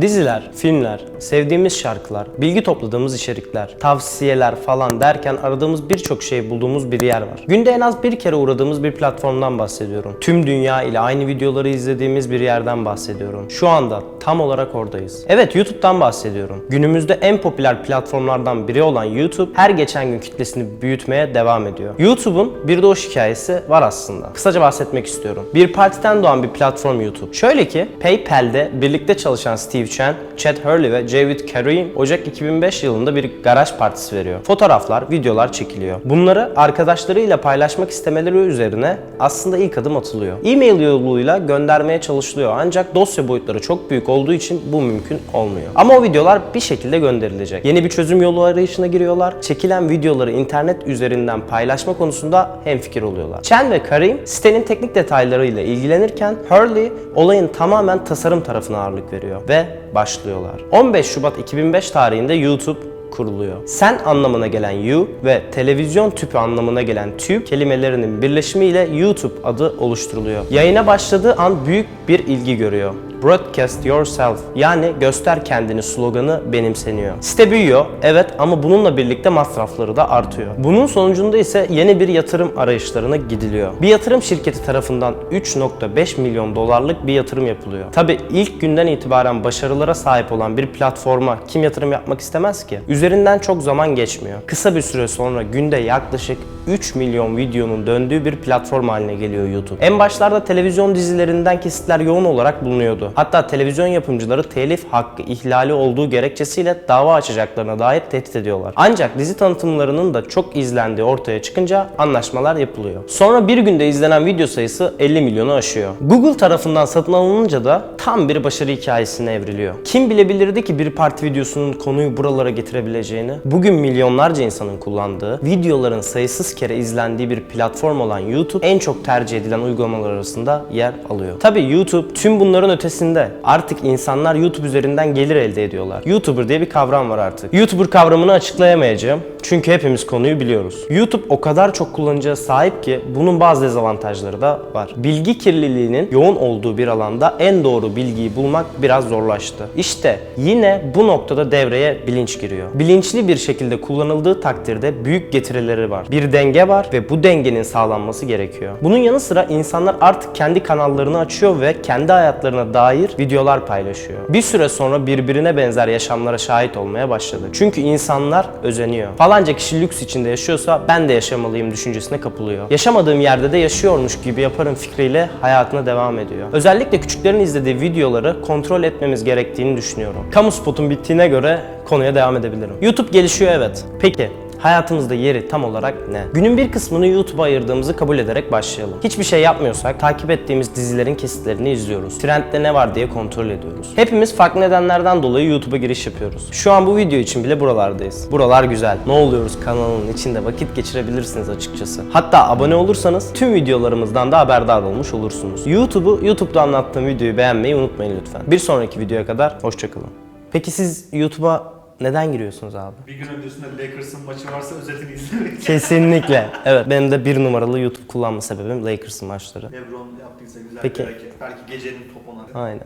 Diziler, filmler, sevdiğimiz şarkılar, bilgi topladığımız içerikler, tavsiyeler falan derken aradığımız birçok şeyi bulduğumuz bir yer var. Günde en az bir kere uğradığımız bir platformdan bahsediyorum. Tüm dünya ile aynı videoları izlediğimiz bir yerden bahsediyorum. Şu anda tam olarak oradayız. Evet YouTube'dan bahsediyorum. Günümüzde en popüler platformlardan biri olan YouTube her geçen gün kitlesini büyütmeye devam ediyor. YouTube'un bir doğuş hikayesi var aslında. Kısaca bahsetmek istiyorum. Bir partiden doğan bir platform YouTube. Şöyle ki PayPal'de birlikte çalışan Steve Chen, Chad Hurley ve David Karim Ocak 2005 yılında bir garaj partisi veriyor. Fotoğraflar, videolar çekiliyor. Bunları arkadaşlarıyla paylaşmak istemeleri üzerine aslında ilk adım atılıyor. E-mail yoluyla göndermeye çalışılıyor ancak dosya boyutları çok büyük olduğu için bu mümkün olmuyor. Ama o videolar bir şekilde gönderilecek. Yeni bir çözüm yolu arayışına giriyorlar. Çekilen videoları internet üzerinden paylaşma konusunda hemfikir oluyorlar. Chen ve Karim sitenin teknik detaylarıyla ilgilenirken Hurley olayın tamamen tasarım tarafına ağırlık veriyor ve başlıyorlar. 15 Şubat 2005 tarihinde YouTube kuruluyor. Sen anlamına gelen you ve televizyon tüpü anlamına gelen tube kelimelerinin birleşimiyle YouTube adı oluşturuluyor. Yayına başladığı an büyük bir ilgi görüyor. Broadcast yourself yani göster kendini sloganı benimseniyor. Site büyüyor evet ama bununla birlikte masrafları da artıyor. Bunun sonucunda ise yeni bir yatırım arayışlarına gidiliyor. Bir yatırım şirketi tarafından 3.5 milyon dolarlık bir yatırım yapılıyor. Tabi ilk günden itibaren başarılara sahip olan bir platforma kim yatırım yapmak istemez ki? Üzerinden çok zaman geçmiyor. Kısa bir süre sonra günde yaklaşık 3 milyon videonun döndüğü bir platform haline geliyor YouTube. En başlarda televizyon dizilerinden kesitler yoğun olarak bulunuyordu. Hatta televizyon yapımcıları telif hakkı ihlali olduğu gerekçesiyle dava açacaklarına dair tehdit ediyorlar. Ancak dizi tanıtımlarının da çok izlendiği ortaya çıkınca anlaşmalar yapılıyor. Sonra bir günde izlenen video sayısı 50 milyonu aşıyor. Google tarafından satın alınınca da tam bir başarı hikayesine evriliyor. Kim bilebilirdi ki bir parti videosunun konuyu buralara getirebileceğini? Bugün milyonlarca insanın kullandığı, videoların sayısız kere izlendiği bir platform olan YouTube en çok tercih edilen uygulamalar arasında yer alıyor. Tabi YouTube tüm bunların ötesinde artık insanlar YouTube üzerinden gelir elde ediyorlar. YouTuber diye bir kavram var artık. YouTuber kavramını açıklayamayacağım. Çünkü hepimiz konuyu biliyoruz. YouTube o kadar çok kullanıcıya sahip ki bunun bazı dezavantajları da var. Bilgi kirliliğinin yoğun olduğu bir alanda en doğru bilgiyi bulmak biraz zorlaştı. İşte yine bu noktada devreye bilinç giriyor. Bilinçli bir şekilde kullanıldığı takdirde büyük getirileri var. Bir denge var ve bu dengenin sağlanması gerekiyor. Bunun yanı sıra insanlar artık kendi kanallarını açıyor ve kendi hayatlarına dair videolar paylaşıyor. Bir süre sonra birbirine benzer yaşamlara şahit olmaya başladı. Çünkü insanlar özeniyor. Falanca kişi lüks içinde yaşıyorsa ben de yaşamalıyım düşüncesine kapılıyor. Yaşamadığım yerde de yaşıyormuş gibi yaparım fikriyle hayatına devam ediyor. Özellikle küçüklerin izlediği videoları kontrol etmemiz gerektiğini düşünüyorum. Kamu spotun bittiğine göre konuya devam edebilirim. YouTube gelişiyor evet. Peki Hayatımızda yeri tam olarak ne? Günün bir kısmını YouTube'a ayırdığımızı kabul ederek başlayalım. Hiçbir şey yapmıyorsak takip ettiğimiz dizilerin kesitlerini izliyoruz. Trendde ne var diye kontrol ediyoruz. Hepimiz farklı nedenlerden dolayı YouTube'a giriş yapıyoruz. Şu an bu video için bile buralardayız. Buralar güzel. Ne oluyoruz kanalının içinde vakit geçirebilirsiniz açıkçası. Hatta abone olursanız tüm videolarımızdan da haberdar olmuş olursunuz. YouTube'u YouTube'da anlattığım videoyu beğenmeyi unutmayın lütfen. Bir sonraki videoya kadar hoşçakalın. Peki siz YouTube'a neden giriyorsunuz abi? Bir gün öncesinde Lakers'ın maçı varsa özetini izlemek. Kesinlikle. Evet benim de bir numaralı YouTube kullanma sebebim Lakers'ın maçları. LeBron yaptıysa güzel Peki. bir hareket. Belki gecenin topuna. Aynen.